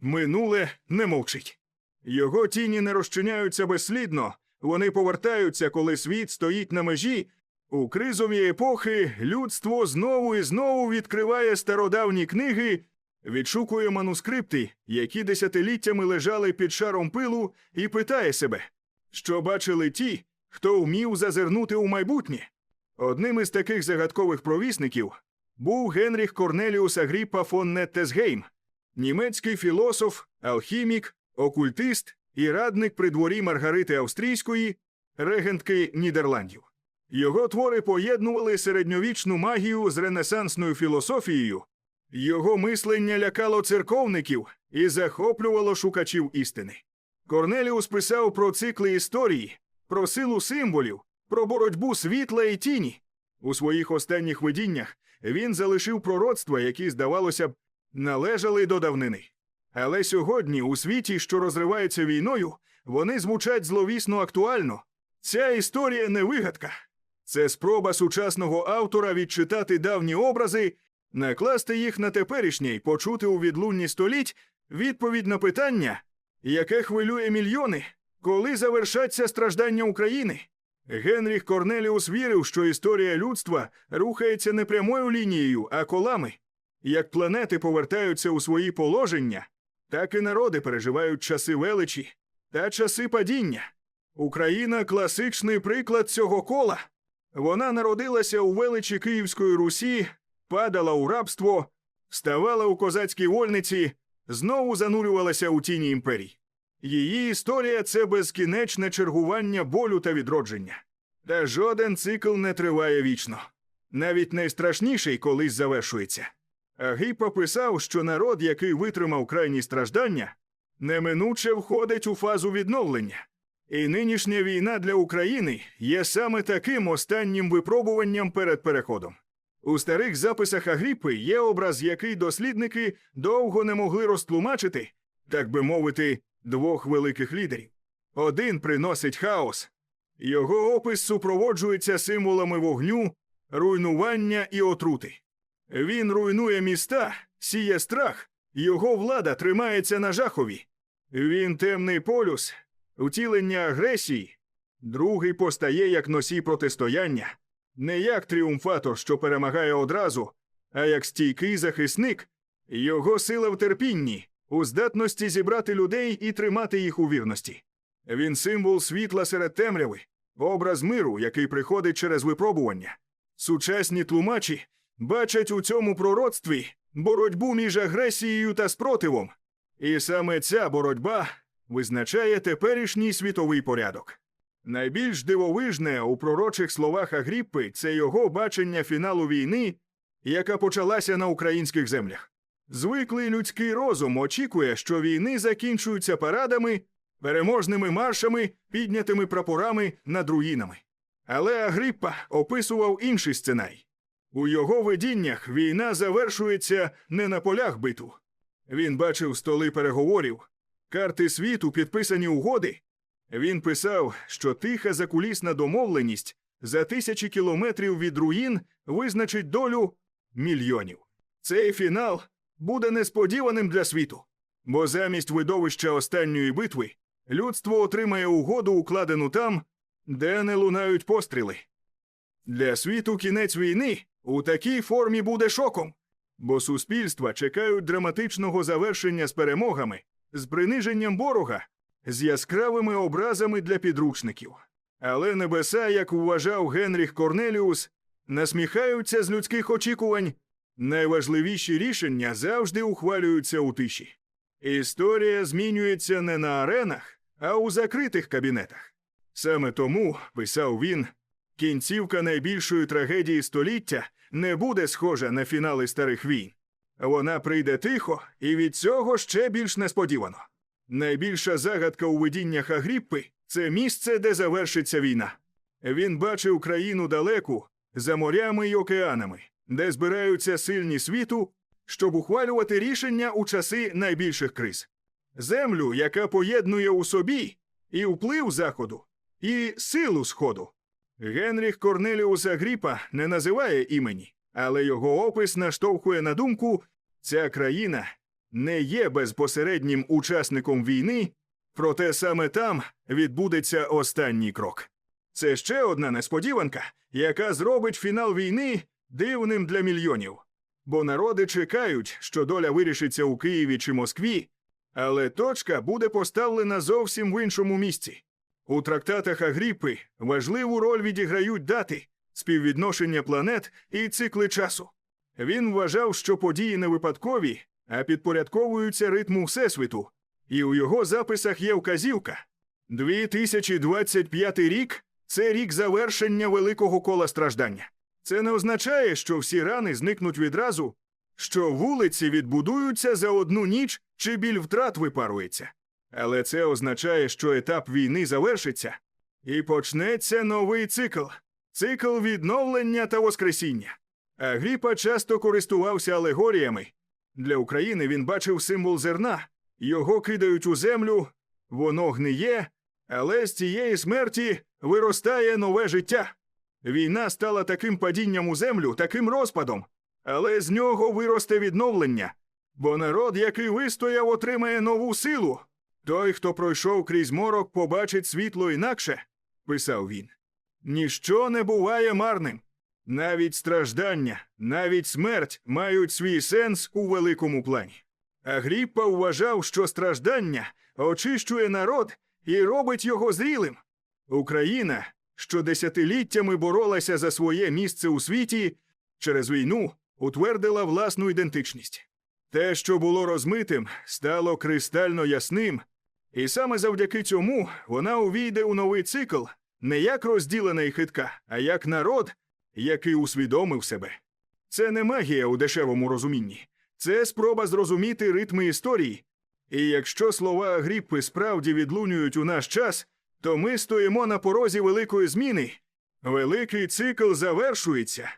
Минуле не мовчить. Його тіні не розчиняються безслідно, вони повертаються, коли світ стоїть на межі. У кризові епохи людство знову і знову відкриває стародавні книги, відшукує манускрипти, які десятиліттями лежали під шаром пилу, і питає себе, що бачили ті, хто вмів зазирнути у майбутнє. Одним із таких загадкових провісників був Генріх Корнеліус Агріппа фон Неттесгейм, німецький філософ, алхімік, окультист і радник при дворі Маргарити Австрійської, регентки Нідерландів. Його твори поєднували середньовічну магію з ренесансною філософією. Його мислення лякало церковників і захоплювало шукачів істини. Корнеліус писав про цикли історії, про силу символів, про боротьбу світла і тіні. У своїх останніх видіннях він залишив пророцтва, які, здавалося б, належали до давнини. Але сьогодні, у світі, що розривається війною, вони звучать зловісно актуально. Ця історія не вигадка. Це спроба сучасного автора відчитати давні образи, накласти їх на теперішнє й почути у відлунні століть відповідь на питання, яке хвилює мільйони, коли завершаться страждання України. Генріх Корнеліус вірив, що історія людства рухається не прямою лінією, а колами. Як планети повертаються у свої положення, так і народи переживають часи величі та часи падіння. Україна класичний приклад цього кола. Вона народилася у величі Київської Русі, падала у рабство, ставала у козацькій вольниці, знову занурювалася у тіні імперій. Її історія це безкінечне чергування болю та відродження. Та жоден цикл не триває вічно. Навіть найстрашніший колись завершується. Агіппа писав, що народ, який витримав крайні страждання, неминуче входить у фазу відновлення. І нинішня війна для України є саме таким останнім випробуванням перед переходом. У старих записах Агріппи є образ, який дослідники довго не могли розтлумачити, так би мовити, двох великих лідерів. Один приносить хаос. Його опис супроводжується символами вогню, руйнування і отрути. Він руйнує міста, сіє страх, його влада тримається на жахові. Він темний полюс, утілення агресії. Другий постає як носій протистояння, не як тріумфатор, що перемагає одразу, а як стійкий захисник. Його сила в терпінні, у здатності зібрати людей і тримати їх у вірності. Він символ світла серед темряви, образ миру, який приходить через випробування. Сучасні тлумачі бачать у цьому пророцтві боротьбу між агресією та спротивом. І саме ця боротьба визначає теперішній світовий порядок. Найбільш дивовижне у пророчих словах Агріппи це його бачення фіналу війни, яка почалася на українських землях. Звиклий людський розум очікує, що війни закінчуються парадами, переможними маршами, піднятими прапорами над руїнами. Але Агріппа описував інший сценарій. У його видіннях війна завершується не на полях битв. Він бачив столи переговорів, карти світу, підписані угоди. Він писав, що тиха закулісна домовленість за тисячі кілометрів від руїн визначить долю мільйонів. Цей фінал буде несподіваним для світу, бо замість видовища останньої битви людство отримає угоду, укладену там, де не лунають постріли. Для світу кінець війни у такій формі буде шоком, бо суспільства чекають драматичного завершення з перемогами, з приниженням ворога, з яскравими образами для підручників. Але небеса, як вважав Генріх Корнеліус, насміхаються з людських очікувань. Найважливіші рішення завжди ухвалюються у тиші. Історія змінюється не на аренах, а у закритих кабінетах. Саме тому, писав він, кінцівка найбільшої трагедії століття не буде схожа на фінали старих війн. Вона прийде тихо і від цього ще більш несподівано. Найбільша загадка у видіннях Агріппи це місце, де завершиться війна. Він бачив країну далеку, за морями й океанами, де збираються сильні світу, щоб ухвалювати рішення у часи найбільших криз. Землю, яка поєднує у собі і вплив Заходу, і силу Сходу. Генріх Корнеліус Агріпа не називає імені, але його опис наштовхує на думку ця країна не є безпосереднім учасником війни, проте саме там відбудеться останній крок. Це ще одна несподіванка, яка зробить фінал війни дивним для мільйонів. Бо народи чекають, що доля вирішиться у Києві чи Москві, але точка буде поставлена зовсім в іншому місці. У трактатах Агріппи важливу роль відіграють дати, співвідношення планет і цикли часу. Він вважав, що події не випадкові, а підпорядковуються ритму Всесвіту, і у його записах є вказівка. 2025 рік це рік завершення великого кола страждання. Це не означає, що всі рани зникнуть відразу, що вулиці відбудуються за одну ніч чи біль втрат випарується. Але це означає, що етап війни завершиться, і почнеться новий цикл цикл відновлення та воскресіння. Агріпа часто користувався алегоріями. Для України він бачив символ зерна, його кидають у землю, воно гниє, але з цієї смерті виростає нове життя. Війна стала таким падінням у землю, таким розпадом, але з нього виросте відновлення, бо народ, який вистояв, отримає нову силу. Той, хто пройшов крізь морок, побачить світло інакше, писав він. Ніщо не буває марним. Навіть страждання, навіть смерть мають свій сенс у великому плані. Агріппа вважав, що страждання очищує народ і робить його зрілим. Україна, що десятиліттями боролася за своє місце у світі, через війну утвердила власну ідентичність. Те, що було розмитим, стало кристально ясним, і саме завдяки цьому вона увійде у новий цикл не як розділена і хитка, а як народ, який усвідомив себе. Це не магія у дешевому розумінні, це спроба зрозуміти ритми історії. І якщо слова Агріппи справді відлунюють у наш час, то ми стоїмо на порозі великої зміни. Великий цикл завершується.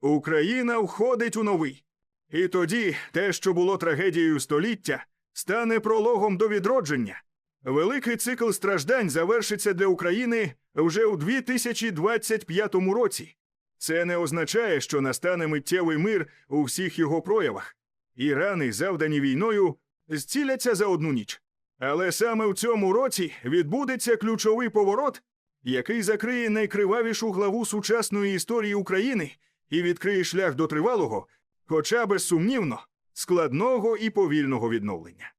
Україна входить у новий. І тоді те, що було трагедією століття, стане прологом до відродження. Великий цикл страждань завершиться для України вже у 2025 році. Це не означає, що настане миттєвий мир у всіх його проявах, і рани, завдані війною, зціляться за одну ніч. Але саме в цьому році відбудеться ключовий поворот, який закриє найкривавішу главу сучасної історії України і відкриє шлях до тривалого, хоча безсумнівно, складного і повільного відновлення.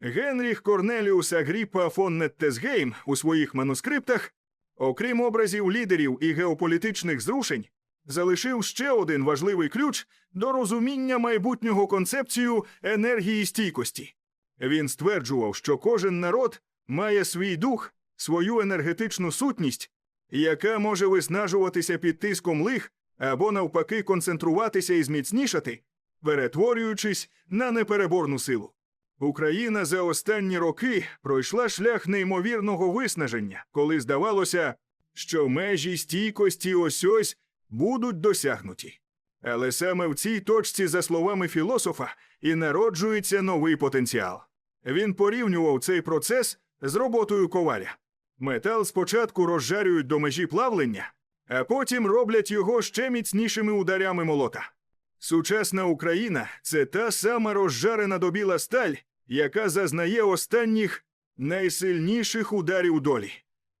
Генріх Корнеліус Агріппа фон Неттесгейм у своїх манускриптах, окрім образів лідерів і геополітичних зрушень, залишив ще один важливий ключ до розуміння майбутнього концепцію енергії стійкості. Він стверджував, що кожен народ має свій дух, свою енергетичну сутність, яка може виснажуватися під тиском лих або навпаки концентруватися і зміцнішати, перетворюючись на непереборну силу. Україна за останні роки пройшла шлях неймовірного виснаження, коли здавалося, що межі стійкості ось ось будуть досягнуті. Але саме в цій точці, за словами філософа, і народжується новий потенціал. Він порівнював цей процес з роботою коваля. Метал спочатку розжарюють до межі плавлення, а потім роблять його ще міцнішими ударями молота. Сучасна Україна це та сама розжарена до біла сталь, яка зазнає останніх найсильніших ударів долі.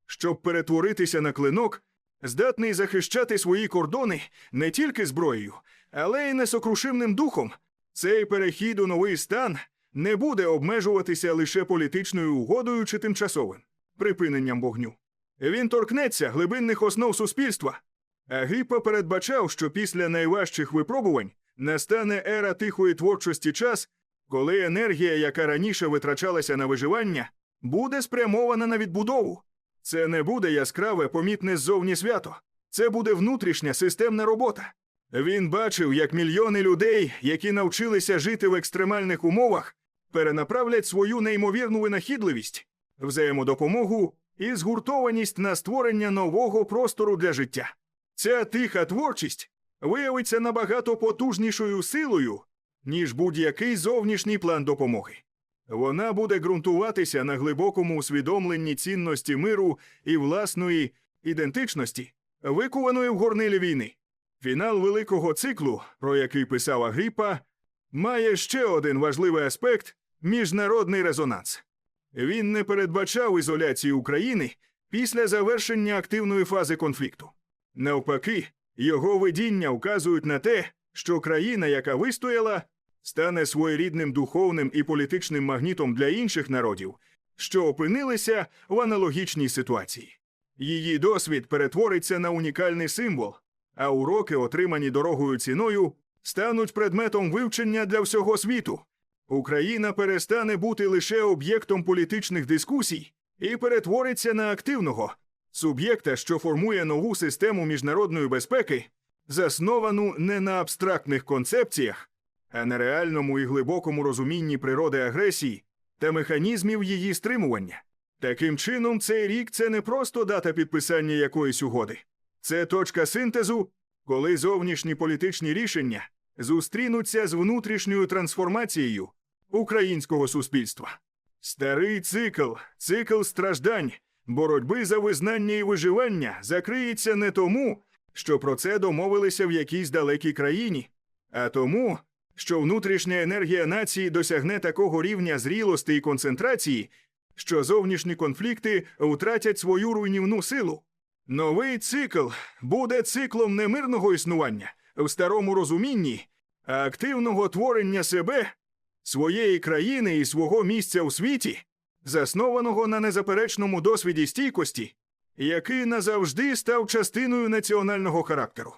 Щоб перетворитися на клинок, здатний захищати свої кордони не тільки зброєю, але й несокрушимним духом. Цей перехід у новий стан не буде обмежуватися лише політичною угодою чи тимчасовим припиненням вогню. Він торкнеться глибинних основ суспільства. Агріппа передбачав, що після найважчих випробувань настане ера тихої творчості час, коли енергія, яка раніше витрачалася на виживання, буде спрямована на відбудову. Це не буде яскраве, помітне ззовні свято. Це буде внутрішня системна робота. Він бачив, як мільйони людей, які навчилися жити в екстремальних умовах, перенаправлять свою неймовірну винахідливість, взаємодопомогу і згуртованість на створення нового простору для життя. Ця тиха творчість виявиться набагато потужнішою силою, ніж будь-який зовнішній план допомоги. Вона буде ґрунтуватися на глибокому усвідомленні цінності миру і власної ідентичності, викуваної в горнилі війни. Фінал великого циклу, про який писав Агріппа, має ще один важливий аспект міжнародний резонанс. Він не передбачав ізоляцію України після завершення активної фази конфлікту. Навпаки, його видіння вказують на те, що країна, яка вистояла, стане своєрідним духовним і політичним магнітом для інших народів, що опинилися в аналогічній ситуації. Її досвід перетвориться на унікальний символ, а уроки, отримані дорогою ціною, стануть предметом вивчення для всього світу. Україна перестане бути лише об'єктом політичних дискусій і перетвориться на активного суб'єкта, що формує нову систему міжнародної безпеки, засновану не на абстрактних концепціях, а на реальному і глибокому розумінні природи агресії та механізмів її стримування. Таким чином, цей рік це не просто дата підписання якоїсь угоди, це точка синтезу, коли зовнішні політичні рішення зустрінуться з внутрішньою трансформацією українського суспільства. Старий цикл, цикл страждань, боротьби за визнання і виживання закриється не тому, що про це домовилися в якійсь далекій країні, а тому, що внутрішня енергія нації досягне такого рівня зрілості і концентрації, що зовнішні конфлікти втратять свою руйнівну силу. Новий цикл буде циклом не мирного існування в старому розумінні, а активного творення себе, своєї країни і свого місця у світі, заснованого на незаперечному досвіді стійкості, який назавжди став частиною національного характеру.